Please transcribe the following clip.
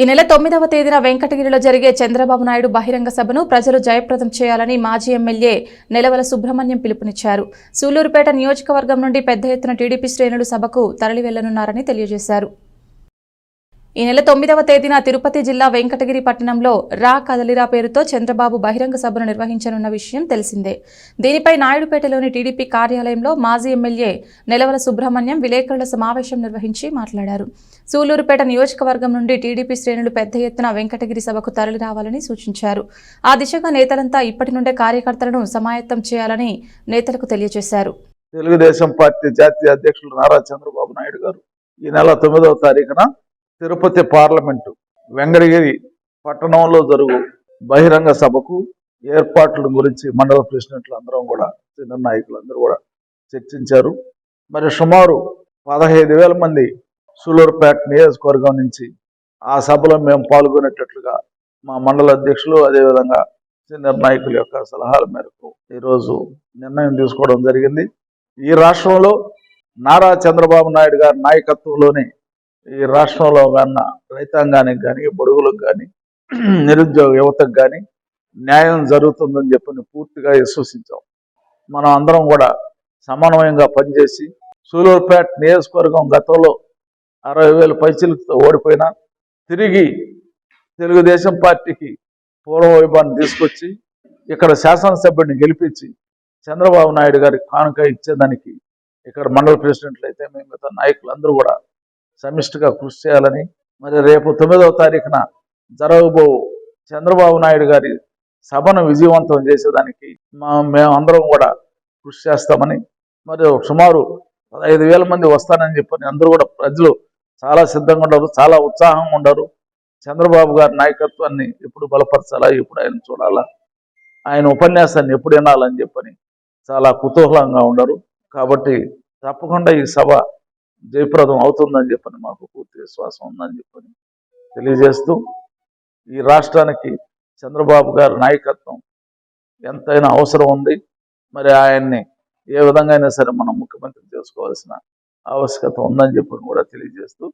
ఈ నెల తొమ్మిదవ తేదీన వెంకటగిరిలో జరిగే చంద్రబాబు నాయుడు బహిరంగ సభను ప్రజలు జయప్రదం చేయాలని మాజీ ఎమ్మెల్యే నెలవల సుబ్రహ్మణ్యం పిలుపునిచ్చారు. సూలూరుపేట నియోజకవర్గం నుండి పెద్ద ఎత్తున టీడీపీ శ్రేణులు సభకు తరలి వెళ్ళనున్నారని తెలియజేశారు. ఈ నెల తొమ్మిదవ తేదీన తిరుపతి జిల్లా వెంకటగిరి పట్టణంలో రా కదలిరా పేరుతో చంద్రబాబు బహిరంగ సభను నిర్వహించనున్న విషయం తెలిసిందే. దీనిపై నాయుడుపేటలోని టీడీపీ కార్యాలయంలో మాజీ ఎమ్మెల్యే నెలవల సుబ్రహ్మణ్యం విలేకరుల సమావేశం నిర్వహించి మాట్లాడారు. సూలూరుపేట నియోజకవర్గం నుండి టీడీపీ శ్రేణులు పెద్ద ఎత్తున వెంకటగిరి సభకు తరలి రావాలని సూచించారు. ఆ దిశగా నేతలంతా ఇప్పటి నుండే కార్యకర్తలను సమాయత్తం చేయాలని నేతలకు తెలియజేశారు. తెలుగుదేశం పార్టీ జాతీయ అధ్యక్షులు నారా చంద్రబాబు నాయుడు గారు ఈ నెల తొమ్మిదవ తారీఖున తిరుపతి పార్లమెంటు వెంకటగిరి పట్టణంలో జరుగు బహిరంగ సభకు ఏర్పాట్ల గురించి మండల ప్రెసిడెంట్లు అందరం కూడా సీనియర్ నాయకులందరూ కూడా చర్చించారు. మరి సుమారు పదహైదు వేల మంది సూలూరుపేట నియోజకవర్గం నుంచి ఆ సభలో మేము పాల్గొనేటట్లుగా మా మండల అధ్యక్షులు అదేవిధంగా సీనియర్ నాయకుల యొక్క సలహాల మేరకు ఈరోజు నిర్ణయం తీసుకోవడం జరిగింది. ఈ రాష్ట్రంలో నారా చంద్రబాబు నాయుడు గారి నాయకత్వంలోనే ఈ రాష్ట్రంలో కన్నా రైతాంగానికి కానీ బడుగులకు కానీ నిరుద్యోగ యువతకు కానీ న్యాయం జరుగుతుందని చెప్పని పూర్తిగా విశ్వసించాం. మనం అందరం కూడా సమన్వయంగా పనిచేసి సూలూరుపేట నియోజకవర్గం గతంలో అరవై వేల పైచిలతో ఓడిపోయినా తిరిగి తెలుగుదేశం పార్టీకి పూర్వ వైభవాన్ని తీసుకొచ్చి ఇక్కడ శాసనసభ్యుడిని గెలిపించి చంద్రబాబు నాయుడు గారికి కానుక ఇచ్చేదానికి ఇక్కడ మండల ప్రెసిడెంట్లు అయితే మేము మిగతా నాయకులందరూ కూడా సమిష్టిగా కృషి చేయాలని మరి రేపు తొమ్మిదవ తారీఖున జరగబో చంద్రబాబు నాయుడు గారి సభను విజయవంతం చేసేదానికి మా మేమందరం కూడా కృషి చేస్తామని మరి సుమారు పదహైదు వేల మంది వస్తానని చెప్పని అందరూ కూడా ప్రజలు చాలా సిద్ధంగా ఉండరు చాలా ఉత్సాహంగా ఉండరు చంద్రబాబు గారి నాయకత్వాన్ని ఎప్పుడు బలపరచాలా ఎప్పుడు ఆయన చూడాలా ఆయన ఉపన్యాసాన్ని ఎప్పుడు వినాలని చెప్పని చాలా కుతూహలంగా ఉండరు కాబట్టి తప్పకుండా ఈ సభ జయప్రదం అవుతుందని చెప్పని మాకు పూర్తి విశ్వాసం ఉందని చెప్పని తెలియజేస్తూ ఈ రాష్ట్రానికి చంద్రబాబు గారి నాయకత్వం ఎంతైనా అవసరం ఉంది. మరి ఆయన్ని ఏ విధంగా అయినా సరే మనం ముఖ్యమంత్రి చేసుకోవాల్సిన ఆవశ్యకత ఉందని చెప్పని కూడా తెలియజేస్తూ